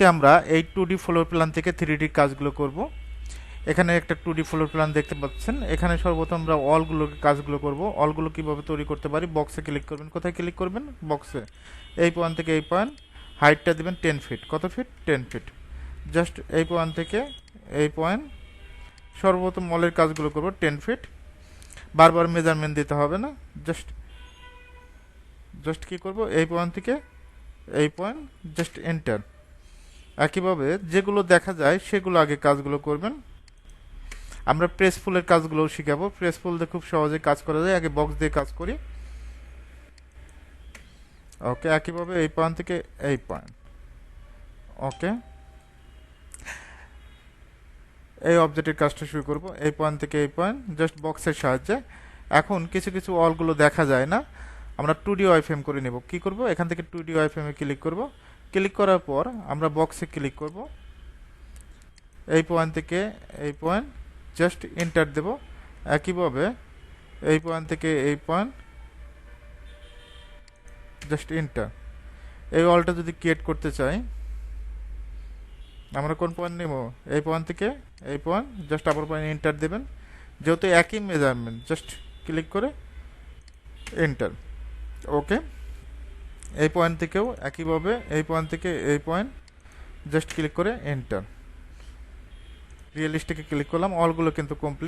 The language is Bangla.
আজকে আমরা এই টু ডি ফ্লোর প্ল্যান থেকে থ্রি ডি কাজগুলো করব। এখানে একটা টু ডি ফ্লোর প্ল্যান দেখতে পাচ্ছেন। এখানে সর্বপ্রথম আমরা অলগুলো কাজগুলো করব। অলগুলো কীভাবে তৈরি করতে পারি? বক্সে ক্লিক করবেন। কোথায় ক্লিক করবেন? বক্সে এই পয়েন্ট থেকে এই পয়েন্ট হাইটটা দিবেন টেন ফিট কত ফিট টেন ফিট জাস্ট এই পয়েন্ট থেকে এই পয়েন্ট সর্বপ্রথম মলের কাজগুলো করব টেন ফিট বারবার মেজারমেন্ট দিতে হবে না। জাস্ট জাস্ট কি করব? এই পয়েন্ট থেকে এই পয়েন্ট জাস্ট এন্টার একইভাবে যেগুলো দেখা যায়, সেগুলো আগে কাজগুলো করবেন। আমরা প্রেস ফুলের কাজগুলো শিখাবো। প্রেস ফুল দিয়ে খুব সহজে কাজ করা যায়। আগে বক্স দিয়ে কাজ করি। ওকে একইভাবে এই পয়েন্ট থেকে এই পয়েন্ট ওকে এই অবজেক্টের কাজটা শুরু করব। এই পয়েন্ট থেকে এই পয়েন্ট জাস্ট বক্সের সাহায্যে। এখন কিছু কিছু অলগুলো দেখা যায় না। আমরা টু ডি ওয়াইফএম করে নেব। কি করব? এখান থেকে টু ডি ওয়াইফএমে ক্লিক করব। ক্লিক করার পর আমরা বক্সে ক্লিক করব। এই পয়েন্ট থেকে এই পয়েন্ট জাস্ট এন্টার দেব। একইভাবে এই পয়েন্ট থেকে এই পয়েন্ট জাস্ট এন্টার এই অলটা যদি ক্রিয়েট করতে চাই, আমরা কোন পয়েন্ট নেব? এই পয়েন্ট থেকে এই পয়েন্ট জাস্ট আবার পয়েন্ট এন্টার দেবেন। যেহেতু একই মেজারমেন্ট জাস্ট ক্লিক করে এন্টার ওকে এই পয়েন্ট থেকেও একইভাবে এই পয়েন্ট থেকে এই পয়েন্ট জাস্ট ক্লিক করে এন্টার রিয়েলিস্টিকে ক্লিক করলাম অলগুলো কিন্তু কমপ্লিট